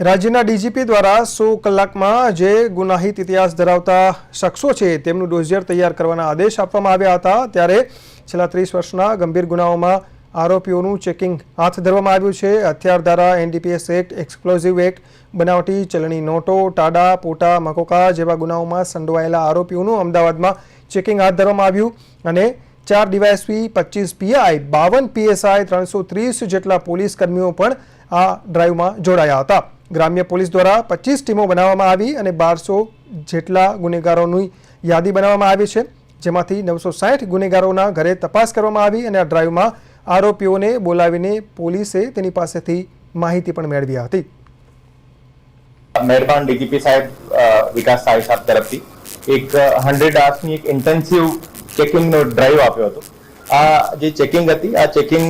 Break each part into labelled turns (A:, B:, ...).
A: રાજ્યના ડીજીપી દ્વારા સો કલાકમાં જે ગુનાહિત ઇતિહાસ ધરાવતા શખ્સો છે તેમનું ડોઝિયર તૈયાર કરવાના આદેશ આપવામાં આવ્યા હતા, ત્યારે છેલ્લા ત્રીસ વર્ષના ગંભીર ગુનાઓમાં આરોપીઓનું ચેકિંગ હાથ ધરવામાં આવ્યું છે. હથિયાર ધારા, એનડીપીએસ એક્ટ, એક્સપ્લોઝિવ એક્ટ, બનાવટી, ચલણી નોટો, ટાડા, પોટા, મકોકા જેવા ગુનાઓમાં સંડોવાયેલા આરોપીઓનું અમદાવાદમાં ચેકિંગ હાથ ધરવામાં આવ્યું અને ચાર ડીવાયએસપી, પચીસ પીઆઈ, બાવન પીએસઆઈ, ત્રણસો ત્રીસ જેટલા પોલીસ કર્મીઓ પણ આ ડ્રાઈવમાં જોડાયા હતા. ગ્રામ્ય પોલીસ દ્વારા પચીસ ટીમો બનાવવામાં આવી અને બારસો જેટલા ગુનેગારોની યાદી બનાવવામાં આવી છે. જેમાંથી નવસો સાઠ ગુનેગારોના ઘરે તપાસ કરવામાં આવી અને આ ડ્રાઈવમાં આરોપીઓને બોલાવીને પોલીસે તેની પાસેથી માહિતી પણ મેળવી હતી.
B: મહેરબાન ડીજીપી સાહેબ વિકાસ સાહેબ સાહેબ તરફથી એક હંડ્રેડ આર્સની એક ઇન્ટેન્સિવ ચેકિંગનો ડ્રાઈવ આપ્યો હતો. આ જે ચેકિંગ હતી, આ ચેકિંગ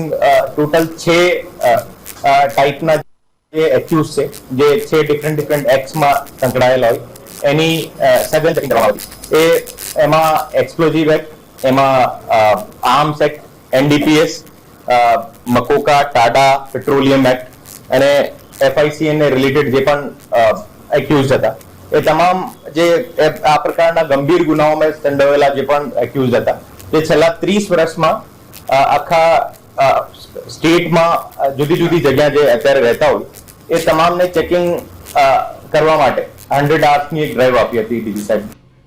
B: ટોટલ છે ટાઈપના જે એક્યુઝ છે, જે છે ડિફરન્ટ ડિફરન્ટ એક્સમાં સંકળાયેલા હોય, એની સર્જન ચેકિંગ કરવામાં આવી. એ એમાં એક્સપ્લોઝિવ એક્ટ એમાં arms act NDPS MCOCA TADA petroleum act અને એફઆઈસી અને રિલેટેડ જે પણ એક્યુઝ હતા. એ તમામ જે આ પ્રકારના ગંભીર ગુનાઓમાં સંડોવેલા જે પણ એક્યુઝ હતા. તે છેલ્લા ત્રીસ વર્ષમાં આખા સ્ટેટમાં જુદી જુદી જગ્યા જે અત્યારે રહેતા હોય એ તમામને ચેકિંગ કરવા માટે. હંડ્રેડ આર્સની એક ડ્રાઈવ આપી હતી ડીજી સાહેબ